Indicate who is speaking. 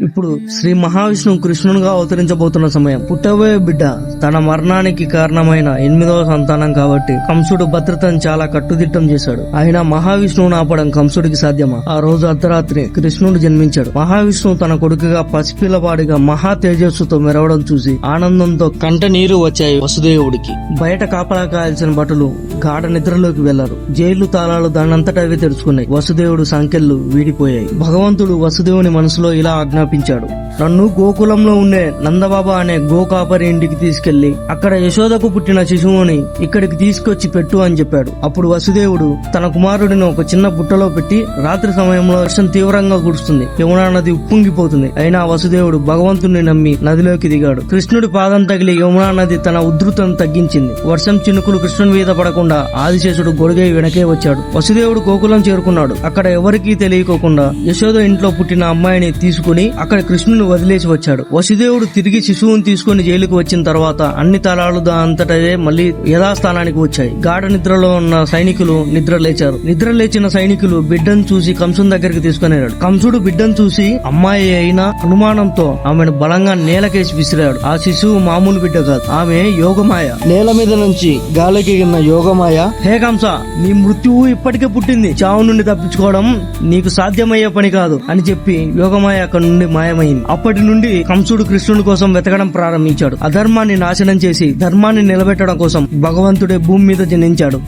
Speaker 1: ఇప్పుడు శ్రీ మహావిష్ణువు కృష్ణునిగా అవతరించబోతున్న సమయం. పుట్టబోయే బిడ్డ. తన మరణానికి కారణమైన ఎనిమిదవ సంతానం కాబట్టి కంసుడు భద్రతను చాలా కట్టుదిట్టం చేశాడు. అయినా మహావిష్ణువును ఆపడం కంసుడికి సాధ్యమా? ఆ రోజు అర్ధరాత్రి కృష్ణుడు జన్మించాడు. మహావిష్ణువు తన కొడుకుగా పసిపిల్లవాడిగా మహా తేజస్సుతో మెరవడం చూసి ఆనందంతో కంట నీరు వచ్చాయి వసుదేవుడికి. బయట కాపలా కాయాల్సిన భటులు గాఢ నిద్రలోకి వెళ్ళారు. జైలు తాళాలు దానంతటా అవే తెరుచుకున్నాయి. వసుదేవుడు సంఖ్యలు వీడిపోయాయి. భగవంతుడు వసుదేవుని మనసులో ఇలా ఆజ్ఞాపించాడు. నన్ను గోకులంలో ఉండే నందబాబా అనే గోకాపరి ఇంటికి తీసుకెళ్ళి అక్కడ యశోదకు పుట్టిన శిశువుని ఇక్కడికి తీసుకొచ్చి పెట్టు అని చెప్పాడు. అప్పుడు వసుదేవుడు తన కుమారుడిని ఒక చిన్న బుట్టలో పెట్టి రాత్రి సమయంలో వర్షం తీవ్రంగా కురుస్తుంది. యమునా నది ఉప్పొంగిపోతుంది. అయినా వసుదేవుడు భగవంతుని నమ్మి నదిలోకి దిగాడు. కృష్ణుడి పాదం తగిలి యమునా నది తన ఉధృతను తగ్గించింది. వర్షం చినుకులు కృష్ణుని మీద పడకుండా ఆదిశేషుడు గొడుగై వెనకే వచ్చాడు. వసుదేవుడు గోకులం చేరుకున్నాడు. అక్కడ ఎవరికీ తెలియకోకుండా యశోద ఇంట్లో పుట్టిన అమ్మాయిని తీసుకుని అక్కడ కృష్ణుని వదిలేసి వచ్చాడు. వసుదేవుడు తిరిగి శిశువుని తీసుకుని జైలుకు వచ్చిన తర్వాత అన్ని తలాలు అంతటదే మళ్ళీ యథాస్థానానికి వచ్చాయి. గాఢ నిద్రలో ఉన్న సైనికులు నిద్ర లేచారు. నిద్ర లేచిన సైనికులు బిడ్డను చూసి కంసుని దగ్గరికి తీసుకుని వెళ్ళాడు. కంసుడు బిడ్డను చూసి అమ్మాయి అయిన అనుమానంతో ఆమెను బలంగా నేలకేసి విసిరాడు. ఆ శిశువు మామూలు బిడ్డ కాదు. ఆమె యోగమాయ. నేల మీద నుంచి గాలికి యోగమాయ. హే కంస నీ మృత్యువు ఇప్పటికే పుట్టింది. చావు నుండి తప్పించుకోవడం నీకు సాధ్యమయ్యే పని కాదు అని చెప్పి యోగమాయ అక్కడి నుండి మాయమైంది. అప్పటి నుండి కంసుడు కృష్ణుడి కోసం వెతకడం ప్రారంభించాడు. అధర్మాన్ని నాశనం చేసి ధర్మాన్ని నిలబెట్టడం కోసం భగవంతుడే భూమి మీద జనించాడు.